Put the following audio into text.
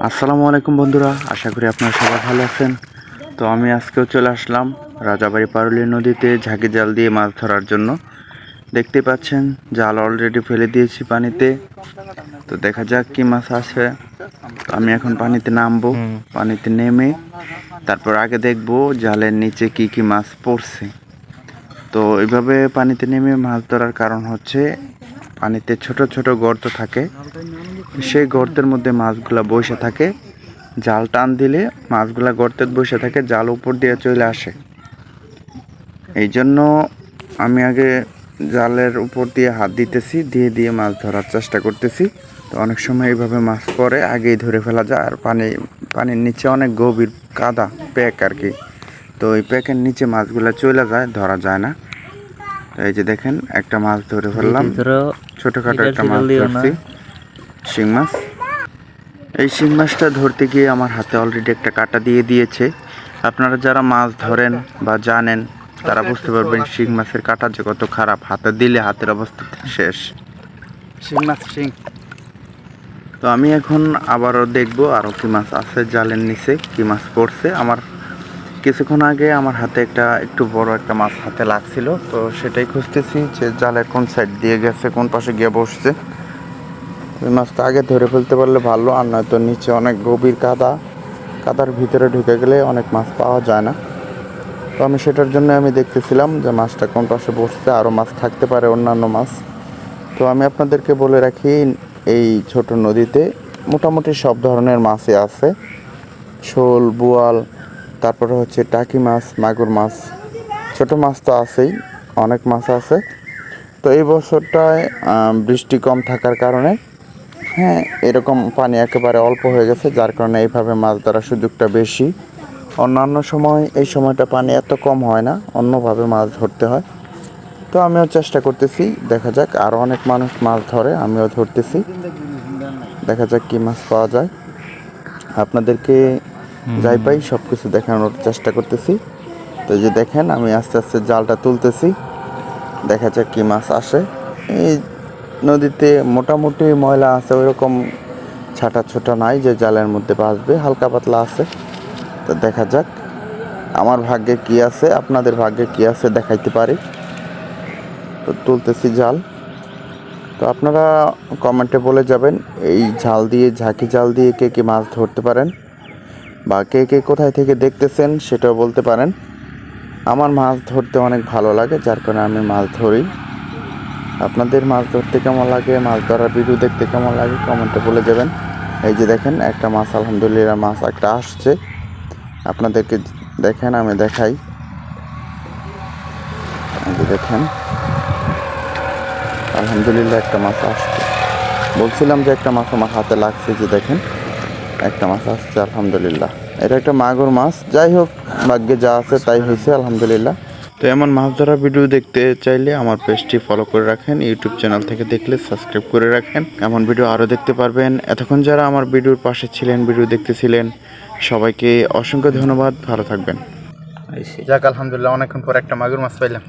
আসসালামু আলাইকুম বন্ধুরা আশা করি আপনারা সবাই ভালো আছেন। তো আমি আজকেও চলে আসলাম রাজাবাড়ি পারুলি নদীতে ঝাঁকি জাল দিয়ে মাছ ধরার জন্য। দেখতে পাচ্ছেন জাল অলরেডি ফেলে দিয়েছি পানিতে। তো দেখা যাক কি মাছ তো আমি এখন পানিতে নামবো পানিতে নেমে তারপর আগে দেখব জালের নিচে কি কি মাছ পড়ছে। তো এইভাবে পানিতে নেমে মাছ ধরার কারণ হচ্ছে পানিতে ছোট ছোট গর্ত থাকে। সেই গর্তের মধ্যে মাছগুলা বসে থাকে। জাল টান দিলে মাছগুলা গর্তের বসে থাকে জাল উপর দিয়ে চলে আসে। এই জন্য আমি আগে জালের উপর দিয়ে হাত দিতেছি দিয়ে দিয়ে মাছ ধরার চেষ্টা করতেছি। তো অনেক সময় এইভাবে মাছ পরে আগেই ধরে ফেলা যায় আর পানি পানির নিচে অনেক গভীর কাদা প্যাক আর কি। তো ওই প্যাকের নিচে মাছগুলা চলে যায় ধরা যায় না। এই যে দেখেন একটা মাছ ধরে ফেললাম। ছোটখাটো একটা মাছ ধরছি। শিং মাছ। এই শিং মাছটা ধরতে গিয়ে আমার হাতে অলরেডি একটা কাটা দিয়ে দিয়েছে। আপনারা যারা মাছ ধরেন বা জানেন তারা বুঝতে পারবেন শিং মাছের কাটা যে কত খারাপ হাতে দিলে হাতের অবস্থা শেষ। শিং মাছ শিং। তো আমি এখন আবারও দেখব আরও কি মাছ আছে জালের নিচে কি মাছ পড়ছে। আমার কিছুক্ষণ আগে আমার হাতে একটা একটু বড় একটা মাছ হাতে লাগছিল তো সেটাই খুঁজতেছি যে জালের কোন সাইড দিয়ে গেছে কোন পাশে গিয়ে বসছে। মাছটা আগে ধরে ফেলতে পারলে ভালো, আর নয়তো নিচে অনেক গভীর কাদা। কাদার ভিতরে ঢুকে গেলে অনেক মাছ পাওয়া যায় না। তো আমি সেটার জন্য আমি দেখতেছিলাম যে মাছটা কোন পাশে বসছে আরও মাছ থাকতে পারে অন্যান্য মাছ। তো আমি আপনাদেরকে বলে রাখি, এই ছোট নদীতে মোটামুটি সব ধরনের মাছই আছে। শোল, বোয়াল, তারপরে হচ্ছে টাকি মাছ, মাগুর মাছ, ছোট মাছ তো আছেই, অনেক মাছ আছে। তো এই বছরটায় বৃষ্টি কম থাকার কারণে হ্যাঁ এরকম পানি একেবারে অল্প হয়ে গেছে যার কারণে এইভাবে মাছ ধরার সুযোগটা বেশি। অন্যান্য সময় এই সময়টা পানি এত কম হয় না অন্যভাবে মাছ ধরতে হয়। তো আমিও চেষ্টা করতেছি দেখা যাক আরও অনেক মানুষ মাছ ধরে আমিও ধরতেছি। দেখা যাক কি মাছ পাওয়া যায়। আপনাদেরকে যাই পাই সব কিছু দেখানোর চেষ্টা করতেছি। তো যে দেখেন আমি আস্তে আস্তে জালটা তুলতেছি। দেখা যাক কি মাছ আসে। এই নদীতে মোটামুটি ময়লা আছে, ওইরকম ছাটা ছোটা নাই যে জালের মধ্যে বাঁচবে হালকা পাতলা আছে। তো দেখা যাক, আমার ভাগ্যে কি আছে, আপনাদের ভাগ্যে কি আছে দেখাইতে পারি। তো তুলতেছি জাল। তো আপনারা কমেন্টে বলে যাবেন, এই জাল দিয়ে, ঝাঁকি জাল দিয়ে কে কে মাছ ধরতে পারেন, বা কে কে কোথায় থেকে দেখতেছেন সেটাও বলতে পারেন। আমার মাছ ধরতে অনেক ভালো লাগে, যার কারণে আমি মাছ ধরি। আপনাদের মাছ ধরতে কেমন লাগে, মাছ ধরার ভিডিও দেখতে কেমন লাগে কমেন্টে বলে যাবেন এই যে দেখেন, একটা মাছ, আলহামদুলিল্লাহ মাছ একটা আসছে। আপনাদেরকে দেখেন, আমি দেখাই। দেখেন, আলহামদুলিল্লাহ একটা মাছ আসছে। বলছিলাম যে একটা মাছ আমার হাতে লাগছে যে দেখেন, একটা মাছ আসছে, আলহামদুলিল্লাহ। এটা একটা মাগুর মাছ। যাই হোক, ভাগ্যে যা আছে তাই হয়েছে, আলহামদুলিল্লাহ। তো এমন মাছ ধরা ভিডিও দেখতে চাইলে আমার পেজটি ফলো করে রাখেন ইউটিউব চ্যানেল থেকে দেখলে সাবস্ক্রাইব করে রাখেন। এমন ভিডিও আরও দেখতে পারবেন। এতক্ষণ যারা আমার ভিডিওর পাশে ছিলেন ভিডিও দেখতেছিলেন, সবাইকে অসংখ্য ধন্যবাদ। ভালো থাকবেন। যাক, আলহামদুলিল্লাহ, অনেকক্ষণ পর একটা মাগুর মাছ পাইলাম।